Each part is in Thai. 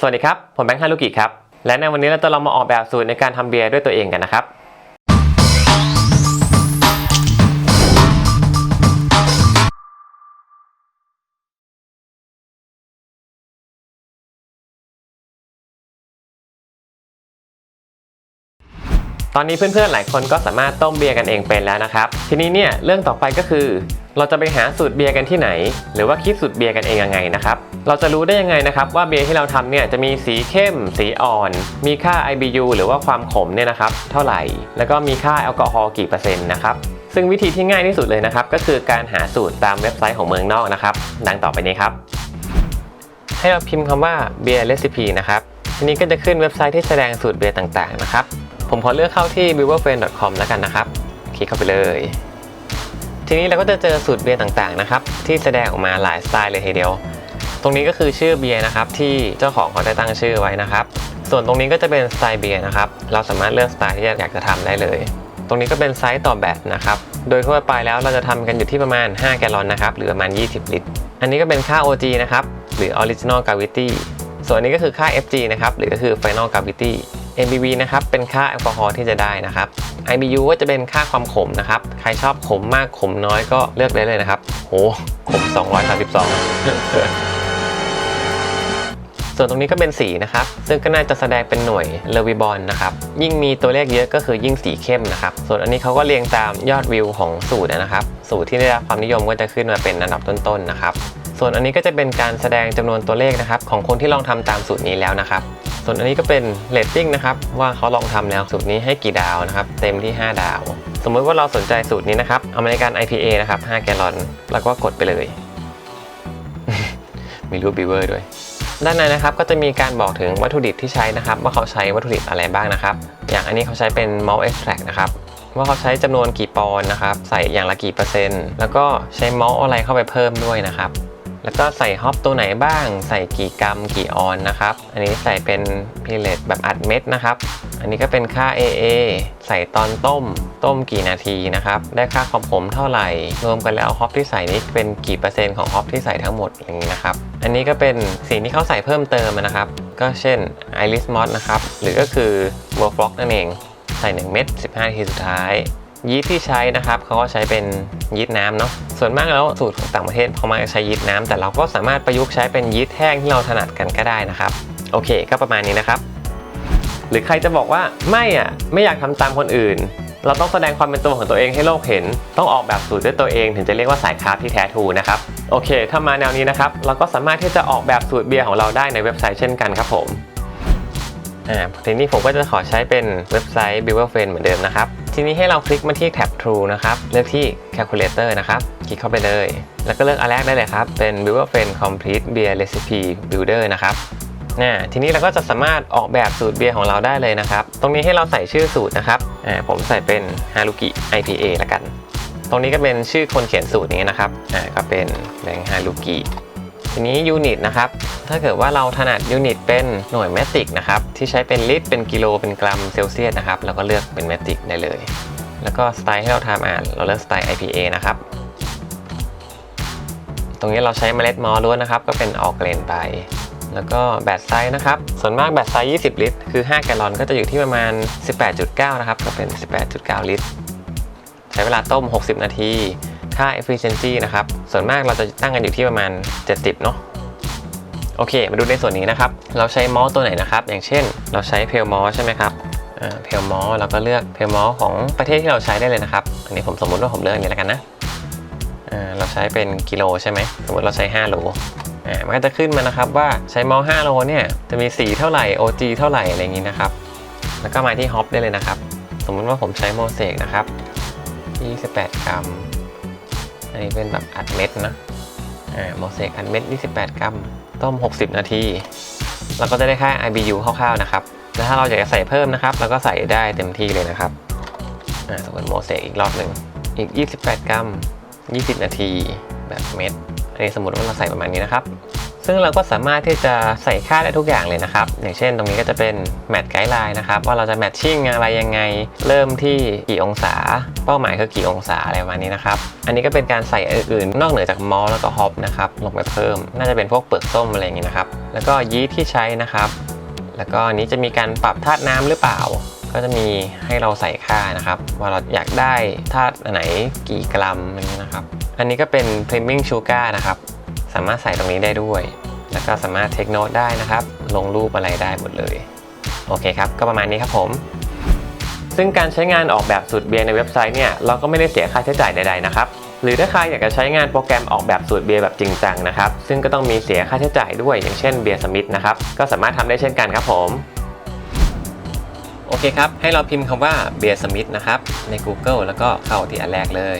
สวัสดีครับ ผมแบงค์ฮารุกิครับ และในวันนี้เราจะลองมาออกแบบสูตรในการทำเบียร์ด้วยตัวเองกันนะครับ ตอนนี้เพื่อนๆหลายคนก็สามารถต้มเบียร์กันเองเป็นแล้วนะครับ ทีนี้เนี่ยเรื่องต่อไปก็คือ เราจะไปหาสูตรเบียร์กันที่ไหน หรือว่าคิดสูตรเบียร์กันเองยังไงนะครับเราจะรู้ได้ยังไงนะครับว่าเบียร์ที่เราทำเนี่ยจะมีสีเข้ม สีอ่อน มีค่า IBU หรือว่าความขมเนี่ยนะครับเท่าไหร่ แล้วก็มีค่าแอลกอฮอล์กี่เปอร์เซ็นต์นะครับซึ่งวิธีที่ง่ายที่สุดเลยนะครับก็คือการหาสูตรตามเว็บไซต์ของเมืองนอกนะครับดังต่อไปนี้ครับ ให้เราพิมพ์คำว่า beer recipe นะครับทีนี้ก็จะขึ้นเว็บไซต์ที่แสดงสูตรเบียร์ต่างๆนะครับ ผมขอเลือกเข้าที่ b e w e r f r i e n d c o m แล้วกันนะครับ คลิกเข้าไปเลย ทีนี้เราก็จะเจอสูตรเบียร์ต่างๆนะครับ ที่แสดงออกมาหลายสไตล์เลยทีเดียว ตรงนี้ก็คือชื่อเบียร์นะครับที่เจ้าของเขาได้ตั้งชื่อไว้นะครับ ส่วนตรงนี้ก็จะเป็นสไตล์เบียร์นะครับ เราสามารถเลือกสไตล์ที่อยากจะทำได้เลย ตรงนี้ก็เป็นไซส์ต่อแบตนะครับ โดยทั่วไปแล้วเราจะทำกันอยู่ที่ประมาณ 5 แกลลอนนะครับหรือประมาณ 20 ลิตร อันนี้ก็เป็นค่า OG นะครับหรือ Original Gravity ส่วนนี้ก็คือค่า FG นะครับหรือก็คือ Final Gravity MBV นะครับเป็นค่าแอลกอฮอล์ที่จะได้นะครับ IBU ก็จะเป็นค่าความขมนะครับ ใครชอบขมมากขมน้อยก็เลือกได้เลยนะครับโหขม 232ส่วนตรงนี้ก็เป็นสีนะครับ ซึ่งก็น่าจะแสดงเป็นหน่วยเลวิบอลนะครับ ยิ่งมีตัวเลขเยอะก็คือยิ่งสีเข้มนะครับ ส่วนอันนี้เขาก็เรียงตามยอดวิวของสูตรนะครับ สูตรที่ได้รับความนิยมก็จะขึ้นมาเป็นอันดับต้นๆนะครับ ส่วนอันนี้ก็จะเป็นการแสดงจำนวนตัวเลขนะครับของคนที่ลองทำตามสูตรนี้แล้วนะครับ ส่วนอันนี้ก็เป็นเรตติ้งนะครับว่าเขาลองทำแล้วสูตรนี้ให้กี่ดาวนะครับ เต็มที่ 5 ดาว สมมุติว่าเราสนใจสูตรนี้นะครับอเมริกัน IPA นะครับ5แกลลอน แล้วก็กดไปเลย มีรูปบิวเวอร์ด้วยด้านในนะครับก็จะมีการบอกถึงวัตถุดิบที่ใช้นะครับ ว่าเขาใช้วัตถุดิบอะไรบ้างนะครับ อย่างอันนี้เขาใช้เป็น malt extract นะครับว่าเขาใช้จำนวนกี่ปอนด์นะครับ ใส่อย่างละกี่เปอร์เซ็นต์ แล้วก็ใช้ malt อะไรเข้าไปเพิ่มด้วยนะครับ แล้วก็ใส่ฮอปตัวไหนบ้าง ใส่กี่กรัมกี่ออนนะครับ อันนี้ใส่เป็นพิเลตแบบอัดเม็ดนะครับ อันนี้ก็เป็นค่า AA ใส่ตอนต้ม ต้มกี่นาทีนะครับ ได้ค่าความขมเท่าไหร่ รวมกันแล้วฮอปที่ใส่นี้เป็นกี่เปอร์เซ็นต์ของฮอปที่ใส่ทั้งหมดอย่างนี้นะครับ อันนี้ก็เป็นสิ่งที่เขาใส่เพิ่มเติมนะครับ ก็เช่น Iris Moss นะครับ หรือก็คือ w o r f l o c k นั่นเอง ใส่ 1 เม็ด15นาทีสุดท้าย ยีสต์ที่ใช้นะครับเขาก็ใช้เป็นยีสต์น้ำเนาะส่วนมากแล้วสูตรของต่างประเทศเขามักใช้ยีสต์น้ำแต่เราก็สามารถประยุกต์ใช้เป็นยีสต์แห้งที่เราถนัดกันก็ได้นะครับ โอเค ก็ประมาณนี้นะครับ หรือใครจะบอกว่าไม่อะไม่อยากทำตามคนอื่น เราต้องแสดงความเป็นตัวของตัวเองให้โลกเห็น ต้องออกแบบสูตรด้วยตัวเอง ถึงจะเรียกว่าสายคราฟที่แท้ทูนะครับโอเค ถ้ามาแนวนี้นะครับเราก็สามารถที่จะออกแบบสูตรเบียร์ของเราได้ในเว็บไซต์เช่นกันครับผมอ่าทีนี้ผมก็จะขอใช้เป็นเว็บไซต์ b i w e r f r i e n d เหมือนเดิมนะครับ ทีนี้ให้เราคลิกมาที่แท็บ True นะครับ เลือกที่ Calculator นะครับ คลิกเข้าไปเลย แล้วก็เลือกอันแรกได้เลยครับ เป็น b i w e r f r i e n d Complete Beer Recipe Builder นะครับน่ทีนี้เราก็จะสามารถออกแบบสูตรเบียร์ของเราได้เลยนะครับ ตรงนี้ให้เราใส่ชื่อสูตรนะครับผมใส่เป็น Haruki IPA ละกัน ตรงนี้ก็เป็นชื่อคนเขียนสูตรนี้นะครับก็เป็นแบงค์ฮารุกิ ทีนี้ยูนิตนะครับ ถ้าเกิดว่าเราถนัดยูนิตเป็นหน่วยเมตริกนะครับ ที่ใช้เป็นลิตร เป็นกิโล เป็นกรัมเซลเซียสนะครับ เราก็เลือกเป็นเมตริกได้เลย แล้วก็สไตล์ให้เราทำอ่าน เราเลือกสไตล์ IPA นะครับ ตรงนี้เราใช้เมล็ดมอลล้วนนะครับ ก็เป็นออกเกรนไป แล้วก็แบตไซส์นะครับ ส่วนมากแบตไซส์ 20 ลิตร คือ 5 แกลลอนก็จะอยู่ที่ประมาณ 18.9 นะครับ ก็เป็น 18.9 ลิตร ใช้เวลาต้ม 60 นาที ค่า efficiency นะครับ ส่วนมากเราจะตั้งกันอยู่ที่ประมาณ 70 เนาะโอเค มาดูในส่วนนี้นะครับ เราใช้มอลตัวไหนนะครับ อย่างเช่น เราใช้เพลมอลใช่ไหมครับเพลมอลเราก็เลือกเพลมอลของประเทศที่เราใช้ได้เลยนะครับ อันนี้ผมสมมติว่าผมเลือกอันนี้แล้วกันนะเราใช้เป็นกิโลใช่ไหมสมมติเราใช้5โลอ่ามันก็จะขึ้นมานะครับว่าใช้มอล5โลเนี่ยจะมีสีเท่าไหร่ OG เท่าไหร่อะไรอย่างนี้นะครับ แล้วก็มาที่ฮอปได้เลยนะครับ สมมุติว่าผมใช้โมเสกนะครับ28กรัม อันนี้เป็นแบบอัดเม็ดนะอ่าโมเสกอัดเม็ด 28 กรัม ต้ม 60 นาทีเราก็จะได้ค่า IBU คร่าวๆนะครับ แล้วถ้าเราอยากจะใส่เพิ่มนะครับเราก็ใส่ได้เต็มที่เลยนะครับอ่าสมมติโมเสกอีกรอบหนึ่งอีก 28 กรัม 20 นาที แบบเม็ด อันนี้สมมติว่าเราใส่ประมาณนี้นะครับ ซึ่งเราก็สามารถที่จะใส่ค่าได้ทุกอย่างเลยนะครับ อย่างเช่นตรงนี้ก็จะเป็นแมทไกด์ไลน์นะครับ ว่าเราจะแมทชิ่งอะไรยังไง เริ่มที่กี่องศา เป้าหมายคือกี่องศาอะไรประมาณนี้นะครับ อันนี้ก็เป็นการใส่อื่นๆ นอกเหนือจากมอลแล้วก็ฮอปนะครับลงไปเพิ่ม น่าจะเป็นพวกเปลือกส้มอะไรอย่างนี้นะครับ แล้วก็ยีสต์ที่ใช้นะครับ แล้วก็อันนี้จะมีการปรับธาตุน้ำหรือเปล่า ก็จะมีให้เราใส่ค่านะครับ ว่าเราอยากได้ธาตุอันไหนกี่กรัมอย่างนี้นะครับ อันนี้ก็เป็น priming sugar นะครับ สามารถใส่ตรงนี้ได้ด้วย แล้วก็สามารถเทคโน e ได้นะครับ ลงรูปอะไรได้หมดเลย โอเคครับ ก็ประมาณนี้ครับผม ซึ่งการใช้งานออกแบบสูตรเบียร์ในเว็บไซต์เนี่ย เราก็ไม่ได้เสียค่าใช้จ่ายใดๆนะครับ หรือถ้าใครอยากจะใช้งานโปรแกรมออกแบบสูตรเบียร์แบบจริงจังนะครับ ซึ่งก็ต้องมีเสียค่าใช้จ่ายด้วย อย่างเช่นเบียร์สมิธนะครับ ก็สามารถทำได้เช่นกันครับผมโอเคครับ ให้เราพิมพ์คำว่าเบียร์สมิธนะครับ ใน Google แล้วก็เข้าที่อันแรกเลย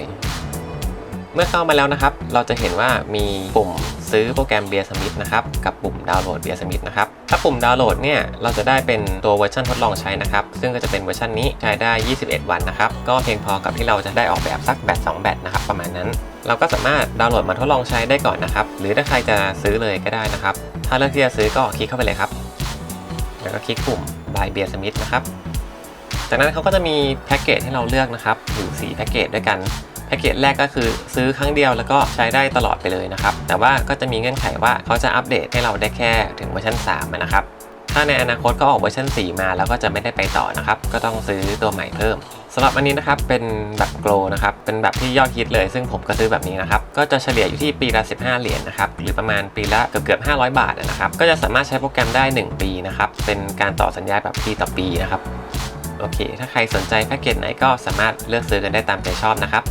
เมื่อเข้ามาแล้วนะครับ เราจะเห็นว่ามีปุ่มซื้อโปรแกรมเบียร์สมิธนะครับ กับปุ่มดาวน์โหลดเบียร์สมิธนะครับ ถ้าปุ่มดาวน์โหลดเนี่ยเราจะได้เป็นตัวเวอร์ชันทดลองใช้นะครับ ซึ่งก็จะเป็นเวอร์ชันนี้ใช้ได้ 21 วันนะครับ ก็เพียงพอกับที่เราจะได้ออกแบบสักแบต2แบตนะครับประมาณนั้น เราก็สามารถดาวน์โหลดมาทดลองใช้ได้ก่อนนะครับ หรือถ้าใครจะซื้อเลยก็ได้นะครับ ถ้าเลือกที่จะซื้อก็คลิกเข้าไปเลยครับ แล้วก็คลิกปุ่ม buy beer smith นะครับ จากนั้นเขาก็จะมีแพ็กเกจให้เราเลือกนะครับอยู่4แพ็กเกจด้วยกัน แพ็กเกจแรกก็คือซื้อครั้งเดียวแล้วก็ใช้ได้ตลอดไปเลยนะครับ แต่ว่าก็จะมีเงื่อนไขว่าเขาจะอัปเดตให้เราได้แค่ถึงเวอร์ชัน3นะครับ ถ้าในอนาคตก็ออกเวอร์ชัน4 มาแล้วก็จะไม่ได้ไปต่อนะครับ ก็ต้องซื้อตัวใหม่เพิ่มสำหรับอันนี้นะครับเป็นแบบโกลนะครับเป็นแบบที่ยอดฮิตเลย ซึ่งผมก็ซื้อแบบนี้นะครับก็จะเฉลี่ยอยู่ที่ปีละ 15 เหรียญนะครับหรือประมาณปีละเกือบเกือบ500 บาทนะครับก็จะสามารถใช้โปรแกรมได้ 1 ปีนะครับเป็นการต่อสัญญาแบบปีต่อปีนะครับโอเค ถ้าใครสนใจแพ็กเกจไหนก็สามารถเลือกซื้อกันได้ตามใจชอบนะครับ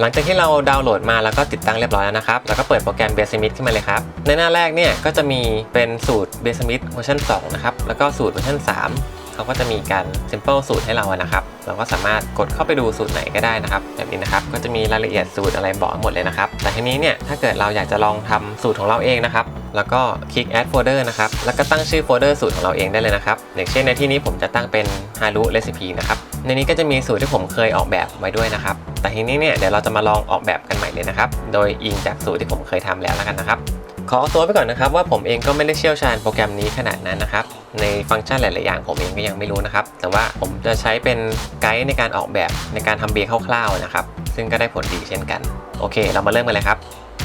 หลังจากที่เราดาวน์โหลดมาแล้วก็ติดตั้งเรียบร้อยแล้วนะครับ แล้วก็เปิดโปรแกรม b a s e m i t ขึ้นมาเลยครับ ในหน้าแรกเนี่ยก็จะมีเป็นสูตร b a s e m i t เวอร์ชัน2นะครับ แล้วก็สูตรเวอร์ชัน3เขาก็จะมีการ simple สูตรให้เรานะครับ เราก็สามารถกดเข้าไปดูสูตรไหนก็ได้นะครับ แบบนี้นะครับ ก็จะมีรายละเอียดสูตรอะไรบอกหมดเลยนะครับ แต่ทีนี้เนี่ยถ้าเกิดเราอยากจะลองทำสูตรของเราเองนะครับแล้วก็คลิก add folder นะครับ แล้วก็ตั้งชื่อโฟลเดอร์สูตรของเราเองได้เลยนะครับ อย่างเช่นในที่นี้ผมจะตั้งเป็น haru recipe นะครับ ในนี้ก็จะมีสูตรที่ผมเคยออกแบบไว้ด้วยนะครับ แต่ทีนี้เนี่ยเดี๋ยวเราจะมาลองออกแบบกันใหม่เลยนะครับ โดยอิงจากสูตรที่ผมเคยทำแล้วแล้วกันนะครับขอเอาตัวไปก่อนนะครับว่าผมเองก็ไม่ได้เชี่ยวชาญโปรแกรมนี้ขนาดนั้นนะครับ ในฟังก์ชันหลาย ๆ อย่างผมเองก็ยังไม่รู้นะครับ แต่ว่าผมจะใช้เป็นไกด์ในการออกแบบในการทำเบียร์คร่าว ๆ นะครับ ซึ่งก็ได้ผลดีเช่นกัน โอเค เรามาเริ่มกันเลยครับ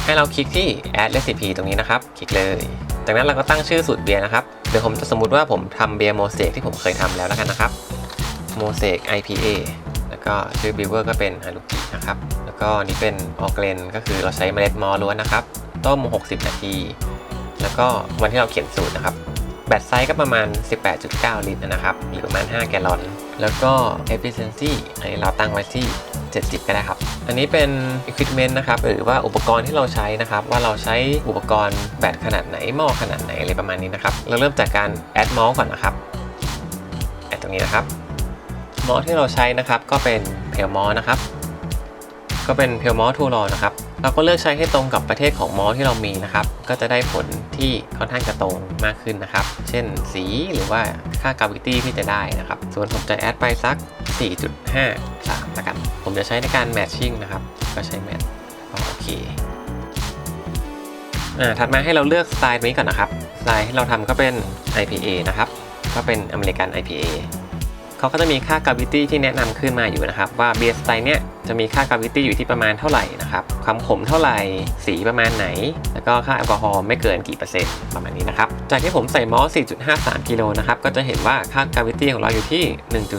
ให้เราคลิกที่ add recipe ตรงนี้นะครับ คลิกเลย จากนั้นเราก็ตั้งชื่อสูตรเบียร์นะครับ เดี๋ยวผมจะสมมติว่าผมทำเบียร์โมเสกที่ผมเคยทำแล้วแล้วกันนะครับโมเสก IPA ก็ชื่อบิวเวอร์ก็เป็นฮารุกินะครับ แล้วก็นี่เป็นออเกรนก็คือเราใช้เมล็ดมอล้วนนะครับ ต้ม 60 นาที แล้วก็วันที่เราเขียนสูตรนะครับ แบตไซส์ก็ประมาณ 18.9 ลิตรนะครับหรือประมาณ 5 แกลลอน แล้วก็ efficiency อันนี้เราตั้งไว้ที่ 70 ก็ได้ครับ อันนี้เป็น equipment นะครับ หรือว่าอุปกรณ์ที่เราใช้นะครับ ว่าเราใช้อุปกรณ์แบตขนาดไหน หม้อขนาดไหนอะไรประมาณนี้นะครับ เราเริ่มจากการ add มอลก่อนนะครับแอดตรงนี้นะครับ มอสที่เราใช้นะครับก็เป็นเพลมอสนะครับ ก็เป็นเพลมอสทูรอนะครับ เราก็เลือกใช้ให้ตรงกับประเทศของมอสที่เรามีนะครับ ก็จะได้ผลที่ค่อนข้างจะตรงมากขึ้นนะครับ เช่นสีหรือว่าค่ากาวิตี้ที่จะได้นะครับ ส่วนผมจะแอดไปสัก 4.53ละกัน ผมจะใช้ในการแมทชิ่งนะครับ ก็ใช้แมทโอเคอ่าถัดมาให้เราเลือกสไตล์นี้ก่อนนะครับ สไตล์ที่เราทำก็เป็น IPA นะครับ ก็เป็นอเมริกัน IPA เขาก็จะมีค่ากาวิตี้ที่แนะนำขึ้นมาอยู่นะครับ ว่าเบียร์สไตล์เนี้ยจะมีค่ากาวิตี้อยู่ที่ประมาณเท่าไหร่นะครับความขมเท่าไหร่สีประมาณไหน แล้วก็ค่าแอลกอฮอล์ไม่เกินกี่เปอร์เซ็นต์ประมาณนี้นะครับจากที่ผมใส่มอส4.53กิโลนะครับก็จะเห็นว่าค่ากาวิตี้ของเราอยู่ที่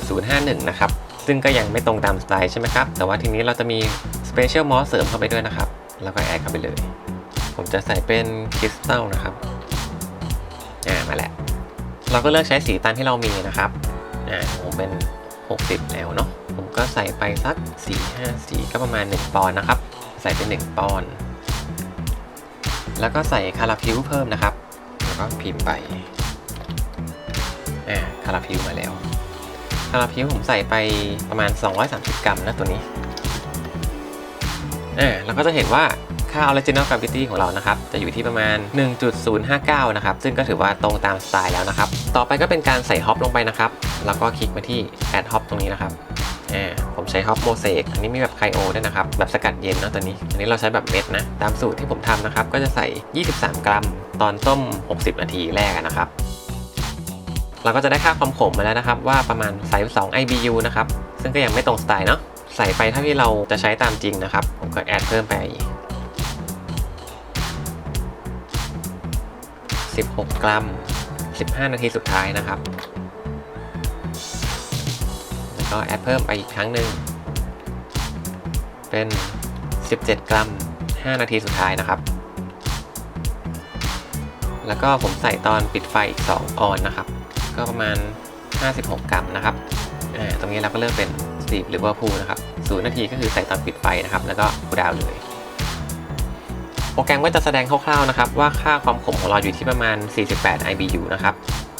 1.051 นะครับซึ่งก็ยังไม่ตรงตามสไตล์ใช่ไหมครับแต่ว่าทีนี้เราจะมีสเปเชียลมอสเสริมเข้าไปด้วยนะครับแล้วก็แอดเข้าไปเลย ผมจะใส่เป็นคริสตัลนะครับอ่ามาแล้วเราก็เลือกใช้สีตามที่เรามีนะครับ อ่าผมเป็น 60 แล้วเนาะผมก็ใส่ไปสัก 4 5 4 ก็ประมาณ 1 ปอนด์นะครับ ใส่เป็น 1 ปอนด์แล้วก็ใส่คาราพิวเพิ่มนะครับ แล้วก็พิมพ์ไปอ่าคาราพิวมาแล้วคาราพิวผมใส่ไปประมาณ 230 กรัมนะตัวนี้อ่าเราก็จะเห็นว่า ค่า original gravity ของเรานะครับ จะอยู่ที่ประมาณ 1.059 นะครับ ซึ่งก็ถือว่าตรงตามสไตล์แล้วนะครับ ต่อไปก็เป็นการใส่ฮอปลงไปนะครับ แล้วก็คลิกมาที่ add hop ตรงนี้นะครับอ่าผมใช้ฮอปโมเสกอันนี้มีแบบไคโอด้วยนะครับ แบบสกัดเย็นเนาะตัวนี้ อันนี้เราใช้แบบเม็ดนะ ตามสูตรที่ผมทำนะครับ ก็จะใส่ 23 กรัม ตอนต้ม 60 นาทีแรกนะครับ เราก็จะได้ค่าความขมมาแล้วนะครับ ว่าประมาณ32 IBU นะครับ ซึ่งก็ยังไม่ตรงสไตล์เนาะ ใส่ไปเท่าที่เราจะใช้ตามจริงนะครับ ผมก็แอดเพิ่มไป 16 กรัม 15 นาทีสุดท้ายนะครับ แล้วก็แอดเพิ่มไปอีกครั้งหนึ่ง เป็น 17 กรัม 5 นาทีสุดท้ายนะครับ แล้วก็ผมใส่ตอนปิดไฟอีก 2 ออนนะครับ ก็ประมาณ 56 กรัมนะครับอ่าตรงนี้เราก็เลือกเป็นสตีฟหรือว่าพูนะครับ 0 นาทีก็คือใส่ตอนปิดไฟนะครับ แล้วก็คูดาวน์เลย โปรแกรมก็จะแสดงคร่าวๆนะครับว่าค่าความขมของเราอยู่ที่ประมาณ 48 IBU นะครับ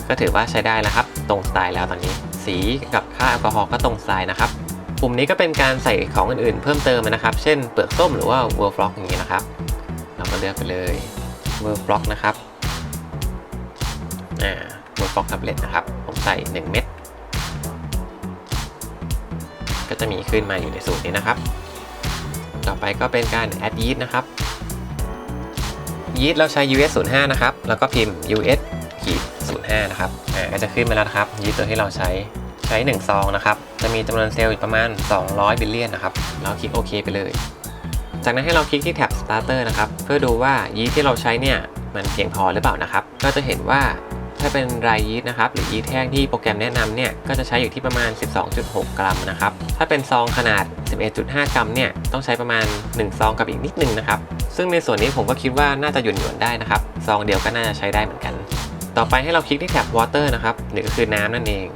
ก็ถือว่าใช้ได้แล้วครับ ตรงสไตล์แล้วตอนนี้ สีกับค่าแอลกอฮอล์ก็ตรงสไตล์นะครับปุ่มนี้ก็เป็นการใส่ของอื่นๆ เพิ่มเติมนะครับ เช่นเปลือกส้มหรือว่า w o r l d Block อย่างนี้นะครับ เราก็เลือกไปเลย w o r l d Block นะครับอ่า w o r l d Block Tablet นะครับ ผมใส่ 1 เม็ดก็จะมีขึ้นมาอยู่ในสูตรนี้นะครับ ต่อไปก็เป็นการ add yeast นะครับ ยีสต์เราใช้ US 05นะครับ แล้วก็พิมพ์ US ขีด05นะครับ อ่า ก็จะขึ้นมาแล้วนะครับ ยีสต์ตัวที่เราใช้ใช้ 1 ซองนะครับ จะมีจำนวนเซลล์อยู่ประมาณ 200 บิลเลียนนะครับเราคลิกโอเคไปเลย จากนั้นให้เราคลิกที่แท็บ starter นะครับ เพื่อดูว่ายีสต์ที่เราใช้เนี่ย มันเพียงพอหรือเปล่านะครับ ก็จะเห็นว่า ถ้าเป็นไรยีสต์นะครับหรือยีสต์แห้งที่โปรแกรมแนะนำเนี่ยก็จะใช้อยู่ที่ประมาณ 12.6 กรัมนะครับถ้าเป็นซองขนาด 11.5 กรัมเนี่ยต้องใช้ประมาณ 1 ซองกับอีกนิดนึงนะครับซึ่งในส่วนนี้ผมก็คิดว่าน่าจะหยุ่นหยวนได้นะครับซองเดียวก็น่าจะใช้ได้เหมือนกัน ต่อไปให้เราคลิกที่แท็บ water นะครับหรือก็คือน้ำนั่นเอง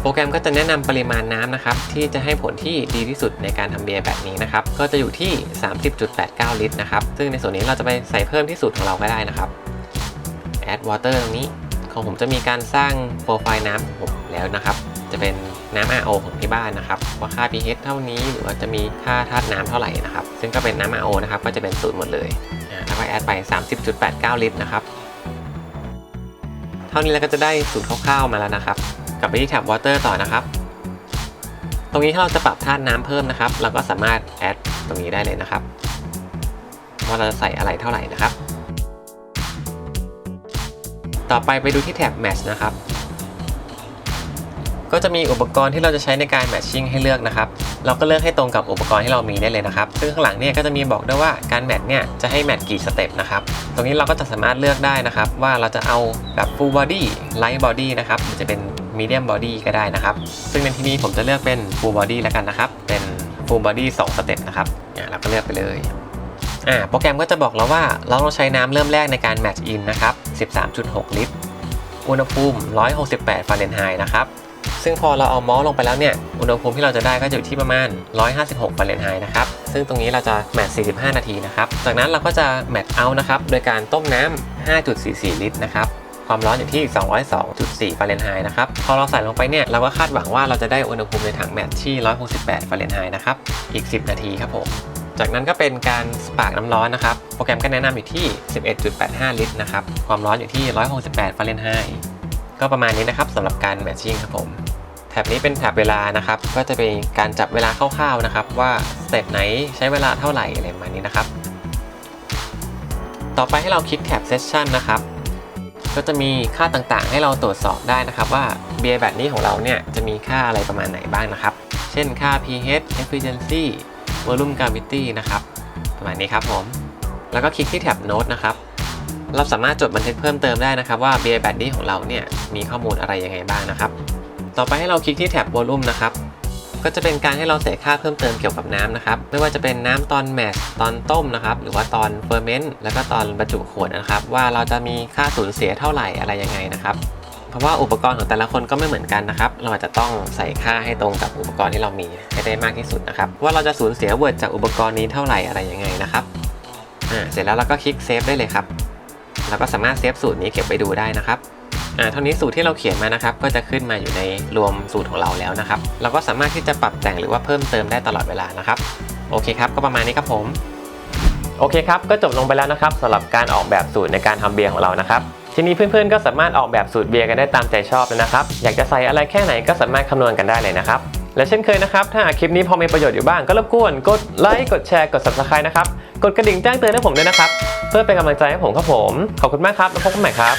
โปรแกรมก็จะแนะนำปริมาณน้ำนะครับที่จะให้ผลที่ดีที่สุดในการทำเบียร์แบบนี้นะครับก็จะอยู่ที่ 30.89 ลิตรนะครับซึ่งในส่วนนี้เราจะไปใส่เพิ่มที่สูตรของเราก็ได้นะครับ add water ตรงนี้ ของผมจะมีการสร้างโปรไฟล์น้ำของผมแล้วนะครับ จะเป็นน้ำ RO ของที่บ้านนะครับว่าค่า pH เท่านี้หรือว่าจะมีค่าธาตุน้ำเท่าไหร่นะครับ ซึ่งก็เป็นน้ำ RO นะครับก็จะเป็นศูนย์หมดเลยอ่าแล้วก็แอดไป 30.89 ลิตรนะครับ เท่านี้เราก็จะได้สูตรคร่าวๆมาแล้วนะครับ กลับไปที่แท็บ water ต่อนะครับ ตรงนี้ถ้าเราจะปรับธาตุน้ำเพิ่มนะครับ เราก็สามารถแอดตรงนี้ได้เลยนะครับว่าเราจะใส่อะไรเท่าไหร่นะครับ ต่อไปไปดูที่แท็บ Match นะครับ ก็จะมีอุปกรณ์ที่เราจะใช้ในการ matching ให้เลือกนะครับ เราก็เลือกให้ตรงกับอุปกรณ์ที่เรามีได้เลยนะครับ ซึ่งข้างหลังเนี่ยก็จะมีบอกด้วยว่าการแมทเนี่ยจะให้แมทกี่สเต็ปนะครับ ตรงนี้เราก็จะสามารถเลือกได้นะครับ ว่าเราจะเอาแบบ full body light body นะครับหรือจะเป็น medium body ก็ได้นะครับ ซึ่งในที่นี้ผมจะเลือกเป็น full body แล้วกันนะครับ เป็น full body 2สเต็ปนะครับอ่าเราก็เลือกไปเลย อ่าโปรแกรมก็จะบอกเราว่าเราต้องใช้น้ำเริ่มแรกในการ match in นนะครับ 13.6 ลิตร อุณหภูมิ 168 ฟาเรนไฮต์นะครับ ซึ่งพอเราเอามอสลงไปแล้วเนี่ย อุณหภูมิที่เราจะได้ก็จะอยู่ที่ประมาณ 156 ฟาเรนไฮต์นะครับ ซึ่งตรงนี้เราจะแมทช์45 นาทีนะครับ จากนั้นเราก็จะแมทช์เอานะครับ โดยการต้มน้ำ 5.44 ลิตรนะครับความร้อนอยู่ที่ 202.4 ฟาเรนไฮต์นะครับ พอเราใส่ลงไปเนี่ย เราก็คาดหวังว่าเราจะได้อุณหภูมิในถังแมทที่ 168 ฟาเรนไฮต์นะครับ อีก 10 นาทีครับผม จากนั้นก็เป็นการสปาร์กน้ำร้อนนะครับ โปรแกรมก็แนะนำอยู่ที่ 11.85 ลิตรนะครับ ความร้อนอยู่ที่ 168ฟาเรนไฮต์ก็ประมาณนี้นะครับสำหรับการแมทชิ่งครับผมแท็บนี้เป็นแท็บเวลานะครับ ก็จะเป็นการจับเวลาคร่าวๆนะครับ ว่าสเต็ปไหนใช้เวลาเท่าไหร่อะไรประมาณนี้นะครับ ต่อไปให้เราคลิกแท็บเซสชันนะครับก็จะมีค่าต่างๆ ให้เราตรวจสอบได้นะครับว่าเบียร์แบบนี้ของเราเนี่ยจะมีค่าอะไรประมาณไหนบ้างนะครับ เช่นค่า pH efficiency volume gravity นะครับ ประมาณนี้ครับผม แล้วก็คลิกที่แท็บ note นะครับ เราสามารถจดบันทึกเพิ่มเติมได้นะครับว่าเบียร์แบดดี้ของเราเนี่ยมีข้อมูลอะไรยังไงบ้างนะครับ ต่อไปให้เราคลิกที่แท็บ volume นะครับ ก็จะเป็นการให้เราใส่ค่าเพิ่มเติมเกี่ยวกับน้ำนะครับ ไม่ว่าจะเป็นน้ำตอนแมชตอนต้มนะครับ หรือว่าตอนเฟอร์เมนต์ แล้วก็ตอนบรรจุขวดนะครับ ว่าเราจะมีค่าสูญเสียเท่าไหร่อะไรยังไงนะครับ ราะว่าอุปกรณ์ของแต่ละคนก็ไม่เหมือนกันนะครับ เราอาจจะต้องใส่ค่าให้ตรงกับอุปกรณ์ที่เรามีให้ได้มากที่สุดนะครับ ว่าเราจะสูญเสียเวิร์ดจากอุปกรณ์นี้เท่าไหร่อะไรยังไงนะครับอ่าเสร็จแล้วเราก็คลิกเซฟได้เลยครับเราก็สามารถเซฟสูตรนี้เก็บไปดูได้นะครับอ่าเท่านี้สูตรที่เราเขียนมานะครับ ก็จะขึ้นมาอยู่ในรวมสูตรของเราแล้วนะครับ เราก็สามารถที่จะปรับแต่งหรือว่าเพิ่มเติมได้ตลอดเวลานะครับ โอเคครับ ก็ประมาณนี้ครับผม โอเคครับ ก็จบลงไปแล้วนะครับสำหรับการออกแบบสูตรในการทำเบียร์ของเรานะครับ ทีนี้เพื่อนๆก็สามารถออกแบบสูตรเบียร์กันได้ตามใจชอบเลยนะครับ อยากจะใส่อะไรแค่ไหนก็สามารถคำนวณกันได้เลยนะครับ และเช่นเคยนะครับ ถ้าคลิปนี้พอมีประโยชน์อยู่บ้างก็รบกวนกดไลค์กดแชร์กด subscribe นะครับ กดกระดิ่งแจ้งเตือนให้ผมด้วยนะครับ เพื่อเป็นกำลังใจให้ผมครับผม ขอบคุณมากครับแล้วพบกันใหม่ครับ